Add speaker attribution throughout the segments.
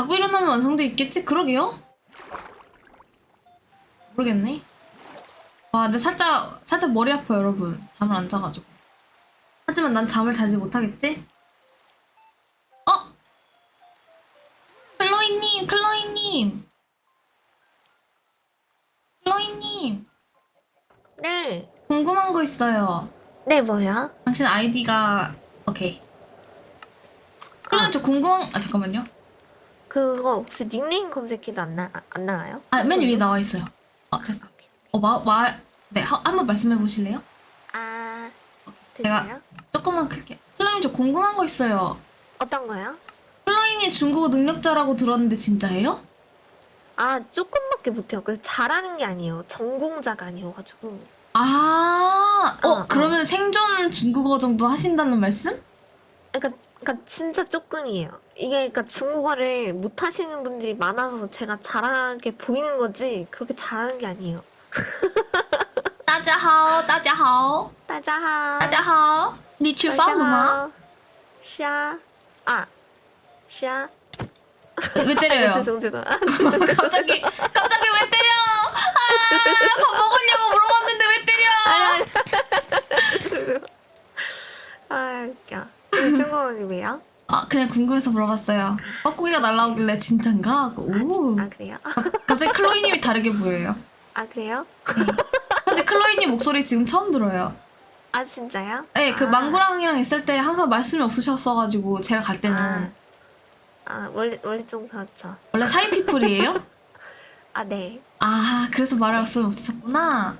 Speaker 1: 자고 일어나면 완성돼 있겠지? 그러게요? 모르겠네. 와, 근데 살짝, 살짝 머리 아파요, 여러분. 잠을 안 자가지고. 하지만 난 잠을 자지 못하겠지? 어? 클로이님, 클로이님. 클로이님,
Speaker 2: 네.
Speaker 1: 궁금한 거 있어요.
Speaker 2: 네, 뭐요?
Speaker 1: 당신 아이디가, 오케이. 클로이님, 저 궁금한, 아, 잠깐만요.
Speaker 2: 그거 혹시 닉네임 검색해도 안, 나, 안 나와요?
Speaker 1: 아, 맨 위에 나와 있어요. 아, 됐어. 어, 마, 마, 네, 한, 한번 말씀해 보실래요?
Speaker 2: 아,
Speaker 1: 제가-
Speaker 2: 됐어요?
Speaker 1: 조금만 클게요. 클로이님, 저 궁금한 거 있어요.
Speaker 2: 어떤 거요?
Speaker 1: 클로이님 중국어 능력자라고 들었는데 진짜예요?
Speaker 2: 아, 조금밖에 못해요. 그 잘하는 게 아니에요. 전공자가 아니어가지고.
Speaker 1: 아, 어,
Speaker 2: 어, 어.
Speaker 1: 그러면 생존 중국어 정도 하신다는 말씀?
Speaker 2: 그러니까, 그러니까 진짜 조금이에요. 이게 그러니까 중국어를 못 하시는 분들이 많아서 제가 잘하게 보이는 거지 그렇게 잘하는 게 아니에요.
Speaker 1: 大家好,大家好,
Speaker 2: 大家好，
Speaker 1: 大家好.你吃饭了吗?
Speaker 2: 是啊，啊，是啊。
Speaker 1: 왜 때려요?
Speaker 2: 죄송 죄송. 아,
Speaker 1: 갑자기, 갑자기
Speaker 2: 웃겨. 중국어님이에요?
Speaker 1: 아, 그냥 궁금해서 물어봤어요. 뻐꾸기가 날라오길래 진짠가? 하고, 오.
Speaker 2: 아 그래요?
Speaker 1: 갑자기 클로이님이 다르게 보여요.
Speaker 2: 아 그래요?
Speaker 1: 사실 클로이님 목소리 지금 처음 들어요.
Speaker 2: 아 진짜요?
Speaker 1: 네, 그
Speaker 2: 아,
Speaker 1: 망구랑이랑 있을 때 항상 말씀이 없으셨어가지고 제가 갈 때는
Speaker 2: 아, 아 원래 원래 좀 그렇죠.
Speaker 1: 원래 샤이 피플이에요?
Speaker 2: 아 네.
Speaker 1: 아, 그래서 말씀이 없으셨구나.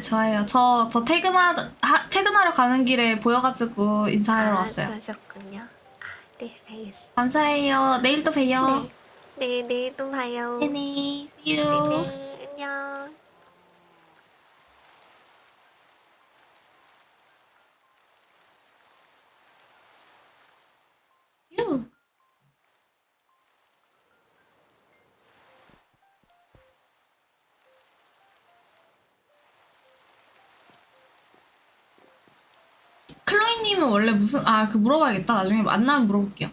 Speaker 1: 아, 좋아요. 저, 저 퇴근하, 하, 퇴근하러 가는 길에 보여가지고 인사하러
Speaker 2: 아,
Speaker 1: 왔어요.
Speaker 2: 그러셨군요. 아, 네 알겠습니다.
Speaker 1: 감사해요. 내일 또 봬요.
Speaker 2: 네. 네, 내일 또 봐요.
Speaker 1: 네네. See you.
Speaker 2: 네, 안
Speaker 1: 클로이님은 원래 무슨 아 그 물어봐야겠다. 나중에 만나면 물어볼게요